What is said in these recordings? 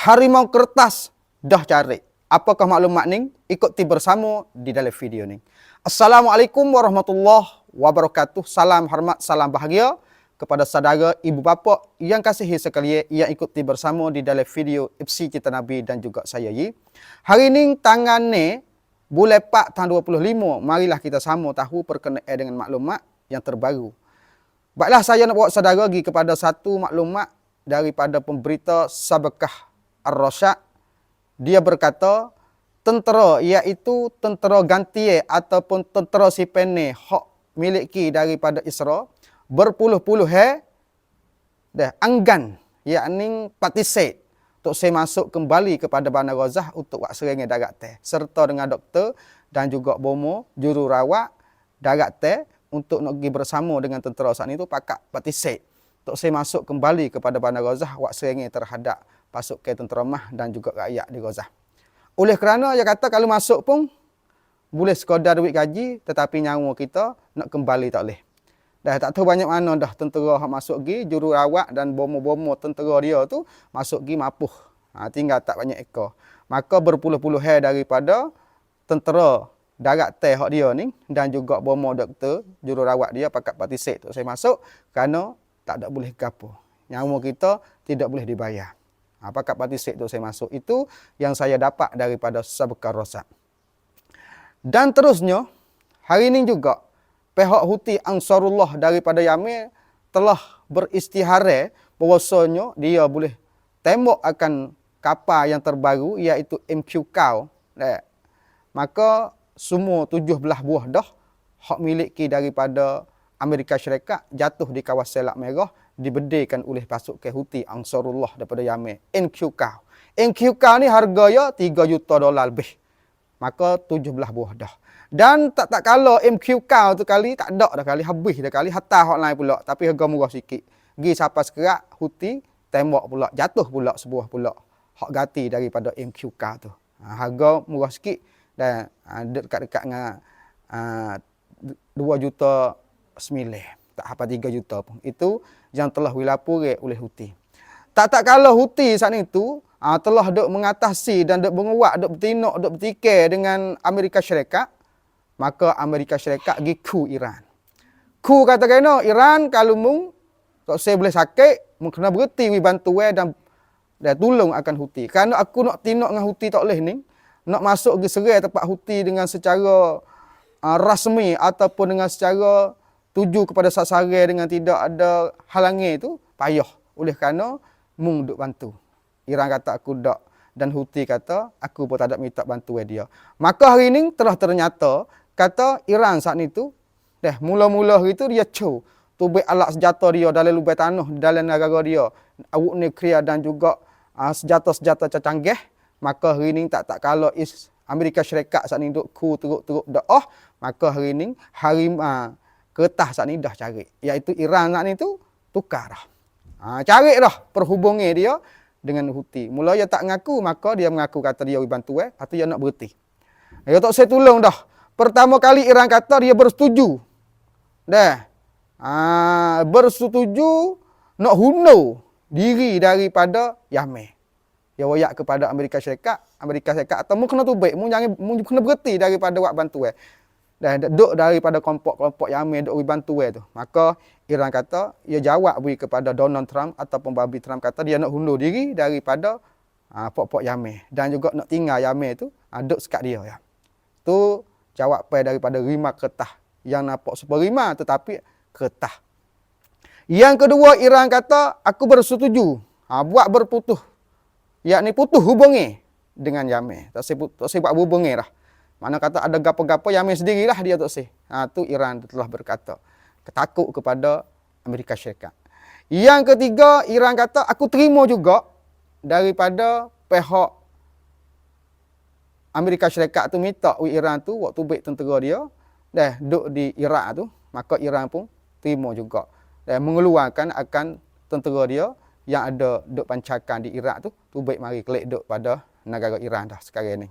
Harimau kertas dah cari. Apakah maklumat ni? Ikuti bersama di dalam video ni. Assalamualaikum warahmatullahi wabarakatuh. Salam hormat, salam bahagia kepada saudara, ibu bapa yang kasihi sekalian yang ikuti bersama di dalam video FC Cita Nabi dan juga saya Yi. Hari ini tangan ni bulan 4 tahun 25. Marilah kita sama tahu perkenaan dengan maklumat yang terbaru. Baiklah saya nak bawa saudara pergi kepada satu maklumat daripada pemberita Sabakah Ar-Rasyad. Dia berkata, tentera iaitu tentera ganti ataupun tentera sipene hak miliki daripada Israel berpuluh-puluh he dah anggan yakni participate untuk saya masuk kembali kepada Bandar Razah untuk buat serangan darat teh serta dengan doktor dan juga bomo jururawat darat teh untuk nak pergi bersama dengan tentera saat itu pakat participate untuk saya masuk kembali kepada Bandar Razah buat serangan terhadap pasukan tentera mah dan juga rakyat di Razah. Oleh kerana dia kata kalau masuk pun boleh sekadar duit gaji tetapi nyawa kita nak kembali tak boleh. Dah tak tahu banyak mana dah tentera hak masuk gi jururawat dan bomo-bomo tentera dia tu masuk gi mapuh. Ha, tinggal tak banyak ekor. Maka berpuluh-puluh hai daripada tentera darat teh hak dia ni dan juga bomo doktor jururawat dia pakat partisip tu saya masuk kerana tak ada boleh gapo. Nyawa kita tidak boleh dibayar. Ha, pakat partisip tu saya masuk. Itu yang saya dapat daripada Sabukar Rosak. Dan terusnya, hari ini juga pihak Huti Ansarullah daripada Yamin telah beristihara bahawasanya dia boleh tembak akan kapal yang terbaru iaitu MQ Cow. Maka semua tujuh belah buah dah hak miliki daripada Amerika Syarikat jatuh di kawasan Selat Merah dibedikan oleh pasukan Huti Ansarullah daripada Yamin. MQ Cow. MQ Cow ni harganya 3 juta dolar lebih. Maka tujuh belah buah dah. Dan tak tak kalau MQ kau tu kali tak ada dah kali habis dah kali hatta hot lain pula tapi harga murah sikit. Gi siapa sekerak huti tembak pula jatuh pula sebuah pula hak gati daripada MQ kau tu. Ha, harga murah sikit dan ha, dekat-dekat dengan ha, 2 juta sembilan tak apa 3 juta pun. Itu yang telah wilapure oleh huti. Tak tak kalau huti saat itu ha, telah dok mengatasi dan dok menguat dok bertinok dok bertikir dengan Amerika Syarikat maka Amerika Syarikat pergi ku Iran. Ku kata kena Iran kalau mung tak saya boleh sakit, mung kena berhenti wi bantu dan dan tolong akan Huti. Kerana aku nak tinok dengan Huti tak boleh ni, nak masuk ke serai tempat Huti dengan secara uh, rasmi ataupun dengan secara tuju kepada sasaran dengan tidak ada halangi itu payah. Oleh kerana mung duk bantu. Iran kata aku dak dan Huti kata aku pun tak ada minta bantuan dia. Maka hari ini telah ternyata kata Iran saat itu deh mula-mula itu dia cu tubik alat senjata dia dalam lubang tanah dalam negara dia awak nuklear dan juga uh, senjata-senjata canggih maka hari ini tak tak kalau is Amerika Syarikat saat ini duk ku teruk-teruk dah maka hari ini hari uh, kertas saat ini dah cari iaitu Iran saat ini tu tukar dah ha, cari dah perhubungi dia dengan Houthi mula dia tak mengaku maka dia mengaku kata dia bantu eh atau dia nak berhenti dia tak saya tolong dah pertama kali Iran kata dia bersetuju. Dah. Ha, bersetuju nak huno diri daripada Yamen. Dia wayak kepada Amerika Syarikat, Amerika Syarikat atau mu kena tubik, mu jangan mu kena berhenti daripada buat bantu eh. Dan duk daripada kelompok-kelompok Yamen duk bantu eh tu. Maka Iran kata ia jawab beri kepada Donald Trump ataupun Babi Trump kata dia nak hundur diri daripada ha, pok-pok Yamen dan juga nak tinggal Yamen tu ha, duk sekat dia ya. Tu jawapan daripada rima ketah yang nampak seperti rima tetapi ketah. Yang kedua Iran kata aku bersetuju ha, buat berputus yakni putus hubungi dengan Yamen. Tak saya tak saya buat hubungi lah. Mana kata ada gapo-gapo Yamen sendirilah dia tak saya. Ha tu Iran telah berkata ketakut kepada Amerika Syarikat. Yang ketiga Iran kata aku terima juga daripada pihak Amerika Syarikat tu minta Iran tu waktu baik tentera dia dah duduk di Iraq tu maka Iran pun terima juga dan mengeluarkan akan tentera dia yang ada duk pancakan di Iraq tu tu baik mari kelik duk pada negara Iran dah sekarang ni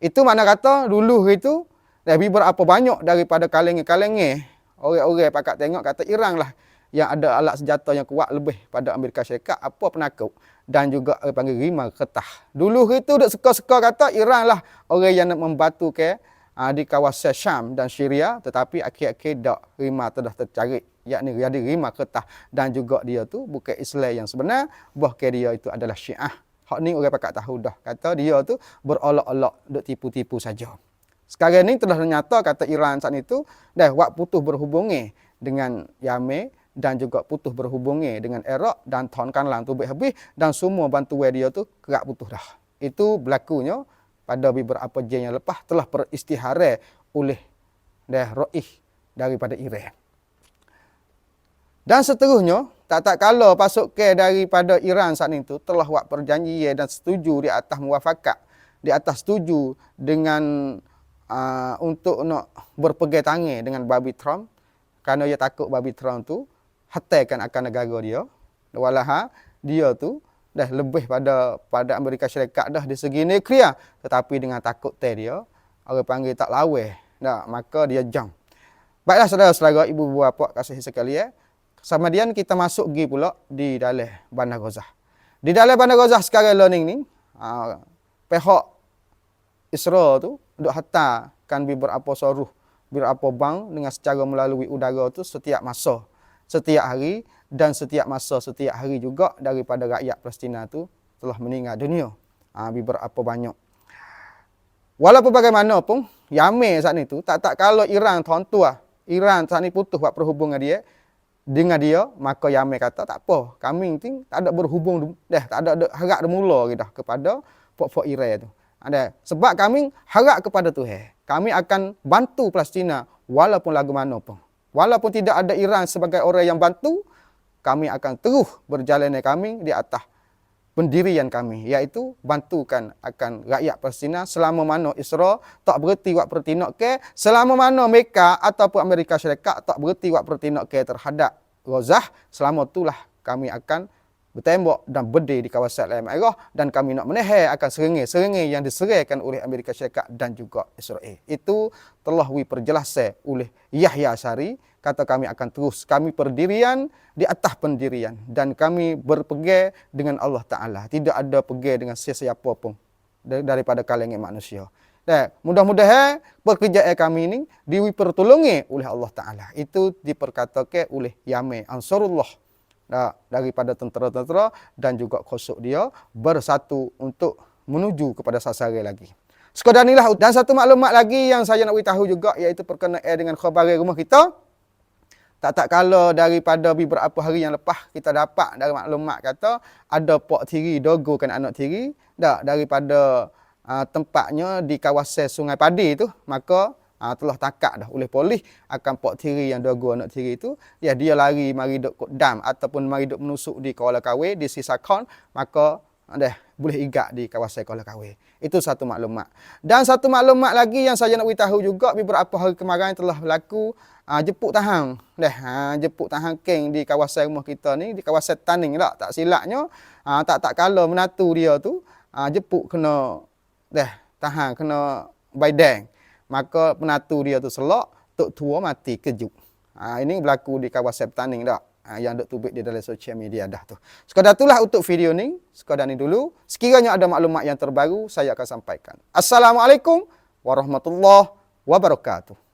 itu mana kata dulu itu dah berapa banyak daripada kalangan-kalangan orang-orang pakat tengok kata Iran lah yang ada alat senjata yang kuat lebih pada Amerika Syarikat. Apa penakut? Dan juga orang panggil rima ketah. Dulu itu dak suka-suka kata Iran lah orang yang membantu ke uh, di kawasan Syam dan Syria. Tetapi akhir-akhir dak rima telah tercari. Yakni jadi rima ketah dan juga dia tu bukan Islam yang sebenar bahkan dia itu adalah Syiah. Hak ni orang pakat tahu dah kata dia tu berolok-olok duk tipu-tipu saja. Sekarang ni telah nyata kata Iran saat itu dah buat putus berhubungi dengan Yemen dan juga putus berhubungi dengan Iraq dan tahun kanlang tu habis dan semua bantuan dia tu kerak putus dah. Itu berlakunya pada beberapa jam yang lepas telah beristihara oleh dah Raih daripada Iran. Dan seterusnya, tak tak kala pasukan daripada Iran saat itu telah buat perjanjian dan setuju di atas muafakat, di atas setuju dengan uh, untuk nak berpegang tangan dengan Babi Trump kerana dia takut Babi Trump tu hatikan akan negara dia walaha dia tu dah lebih pada pada Amerika Syarikat dah di segi nuklear. Tetapi dengan takut teh dia orang panggil tak lawe dah maka dia jam. Baiklah saudara-saudara ibu bapa kasih sekalian kemudian kita masuk gi pula di dalam Bandar Gaza di dalam Bandar Gaza sekarang learning ni uh, pihak Israel tu duk hantarkan beberapa soruh beberapa bank dengan secara melalui udara tu setiap masa setiap hari dan setiap masa setiap hari juga daripada rakyat Palestin tu telah meninggal dunia. Ha, beberapa banyak. Walaupun bagaimanapun Yamen saat itu tak tak kalau Iran tuan tua Iran saat ni putus buat perhubungan dia dengan dia maka Yamen kata tak apa kami ting tak ada berhubung dah tak ada, ada harap mula kita kepada pok-pok Iran tu ada. Sebab kami harap kepada Tuhan. Kami akan bantu Palestina walaupun lagu mana pun. Walaupun tidak ada Iran sebagai orang yang bantu, kami akan terus berjalan kami di atas pendirian kami iaitu bantukan akan rakyat Palestina selama mana Israel tak berhenti buat pertindak ke selama mana Amerika ataupun Amerika Syarikat tak berhenti buat pertindak ke terhadap Gaza selama itulah kami akan bertembak dan berdiri di kawasan Lain Merah dan kami nak menehe akan serengai-serengai yang diserahkan oleh Amerika Syarikat dan juga Israel. Itu telah diperjelaskan oleh Yahya Sari kata kami akan terus kami perdirian di atas pendirian dan kami berpegang dengan Allah Taala. Tidak ada pegang dengan sesiapa pun daripada kalangan manusia. Dan mudah-mudahan pekerjaan kami ini dipertolongi oleh Allah Taala. Itu diperkatakan oleh Yame Ansarullah daripada tentera-tentera dan juga kosok dia bersatu untuk menuju kepada sasaran lagi. Sekadar inilah dan satu maklumat lagi yang saya nak beritahu juga iaitu perkenaan dengan khabar rumah kita. Tak tak kala daripada beberapa hari yang lepas kita dapat dari maklumat kata ada pok tiri dogokan anak tiri dak daripada uh, tempatnya di kawasan Sungai Padi tu maka uh, telah takak dah oleh polis akan pok tiri yang dua gua anak tiri itu ya dia lari mari duk dam ataupun mari duk menusuk di Kuala Kawe di sisa kon maka dah boleh igak di kawasan Kuala Kawe. Itu satu maklumat. Dan satu maklumat lagi yang saya nak beritahu juga beberapa hari kemarin telah berlaku uh, jepuk tahan. Dah uh, jepuk tahan keng di kawasan rumah kita ni di kawasan Taning tak. Tak silapnya uh, tak tak kala menatu dia tu uh, jepuk kena dah tahan kena baidang maka penatu dia tu selok, tok tua mati kejut. Ha, ini berlaku di kawasan Petaning dah. Ha, yang dok tubik di dalam sosial media dah tu. Sekadar itulah untuk video ni. Sekadar ni dulu. Sekiranya ada maklumat yang terbaru, saya akan sampaikan. Assalamualaikum warahmatullahi wabarakatuh.